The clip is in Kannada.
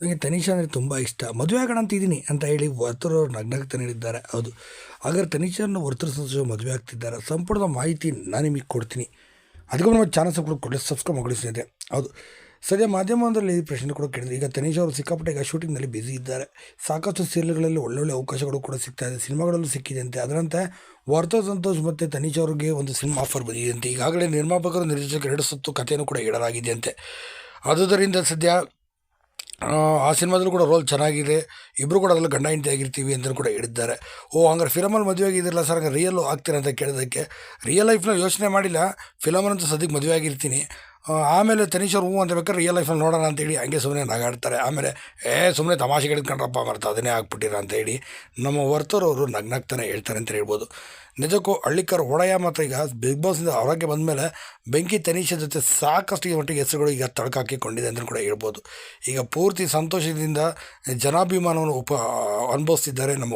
ನನಗೆ ತನಿಷಾ ಅಂದರೆ ತುಂಬ ಇಷ್ಟ. ಮದುವೆ ಆಗೋಣ ಅಂತ ಇದ್ದೀನಿ ಅಂತ ಹೇಳಿ ವರ್ತರವ್ರು ನಗ್ನಗ್ತ ಹೇಳಿದ್ದಾರೆ. ಹೌದು. ಹಾಗಾದ್ರೆ ತನಿಷಾನ ವರ್ತೂರು ಸಂತೋಷ ಮದುವೆ ಆಗ್ತಿದ್ದಾರೆ. ಸಂಪೂರ್ಣ ಮಾಹಿತಿ ನಾನು ನಿಮಗೆ ಕೊಡ್ತೀನಿ. ಅದಕ್ಕೂ ನಮ್ಮ ಚಾನಲ್ ಸಬ್ಸ್ಕ್ರೈಬ್ ಕೊಡಿ ಸಬ್ಸ್ಕ್ರೈಬ್ ಮಾಡಿಸಿದೆ ಹೌದು. ಸದ್ಯ ಮಾಧ್ಯಮದಲ್ಲಿ ಈ ಪ್ರಶ್ನೆ ಕೂಡ ಕೇಳಿದೆ. ಈಗ ತನಿಷ್ ಅವರು ಸಿಕ್ಕಾಪಟ್ಟೆ ಈಗ ಶೂಟಿಂಗ್ನಲ್ಲಿ ಬ್ಯುಸಿ ಇದ್ದಾರೆ. ಸಾಕಷ್ಟು ಸೀರಿಯಲ್ಗಳಲ್ಲಿ ಒಳ್ಳೊಳ್ಳೆ ಅವಕಾಶಗಳು ಕೂಡ ಸಿಗ್ತಾ ಇದೆ. ಸಿನಿಮಾಗಳಲ್ಲೂ ಸಿಕ್ಕಿದೆಯಂತೆ ಅದರಂತೆ ವಾರ್ತಾ ಸಂತೋಷ್ ಮತ್ತು ತನಿಷ್ ಅವ್ರಿಗೆ ಒಂದು ಸಿನಿಮಾ ಆಫರ್ ಬಂದಿದೆ ಅಂತೆ. ಈಗಾಗಲೇ ನಿರ್ಮಾಪಕರು ನಿರ್ದೇಶಕರು ಎರಡು ಸುತ್ತು ಕಥೆಯನ್ನು ಕೂಡ ಹೇಳಲಾಗಿದೆ ಅಂತೆ ಆದುದರಿಂದ ಸದ್ಯ ಆ, ಸಿನಿಮಾದಲ್ಲೂ ಕೂಡ ರೋಲ್ ಚೆನ್ನಾಗಿದೆ. ಇಬ್ಬರು ಕೂಡ ಅದರಲ್ಲಿ ಗಂಡ ಹೆಂಡತಿ ಆಗಿರ್ತೀವಿ ಅಂತ ಕೂಡ ಹೇಳಿದ್ದಾರೆ. ಓ ಹಂಗಾರೆ ಫಿಲಮಲ್ಲಿ ಮದುವೆ ಆಗಿದ್ದಿರಲ್ಲ ಸರ್ ಹಂಗೆ ರಿಯಲ್ಲು ಆಗ್ತೀರ ಅಂತ ಕೇಳಿದ್ದಕ್ಕೆ? ರಿಯಲ್ ಲೈಫ್ನ ಯೋಚನೆ ಮಾಡಿಲ್ಲ ಫಿಲಮಲ್ಲಂತೂ ಸದ್ಯಕ್ಕೆ ಮದುವೆ ಆಗಿರ್ತೀನಿ. ಆಮೇಲೆ ತನಿಷ್ ಹೂ ಅಂತ ಬೇಕಾದ್ರೆ ರಿಯಲ್ ಲೈಫಲ್ಲಿ ನೋಡೋಣ ಅಂತೇಳಿ ಹಂಗೆ ಸುಮ್ಮನೆ ನಗಾಡ್ತಾರೆ. ಆಮೇಲೆ, ಏ ಸುಮ್ಮನೆ ತಮಾಷೆಗೆ ಕಂಡ್ರಪ್ಪ ಮರ್ತ, ಅದನ್ನೇ ಆಗ್ಬಿಟ್ಟಿರ ಅಂತೇಳಿ ನಮ್ಮ ವರ್ತರು ವರ್ತೂರವರು ನಗ್ನಾಗ್ತಾನೆ ಹೇಳ್ತಾರೆ ಅಂತ ಹೇಳ್ಬೋದು. ನಿಜಕ್ಕೂ ಹಳ್ಳಿಕರ್ ಒಡೆಯ ಮಾತ್ರ ಈಗ ಬಿಗ್ ಬಾಸ್ನಿಂದ ಹೊರಗೆ ಬಂದಮೇಲೆ ಬೆಂಕಿ ತನಿಷ ಜೊತೆ ಸಾಕಷ್ಟು ಮಟ್ಟಿಗೆ ಹೆಸರುಗಳು ಈಗ ತಳಕಾಕಿಕೊಂಡಿದೆ ಅಂತ ಕೂಡ ಹೇಳ್ಬೋದು. ಈಗ ಪೂರ್ತಿ ಸಂತೋಷದಿಂದ ಜನಾಭಿಮಾನವನ್ನು ಉಪ, ಅನುಭವಿಸ್ತಿದ್ದಾರೆ ನಮ್ಮ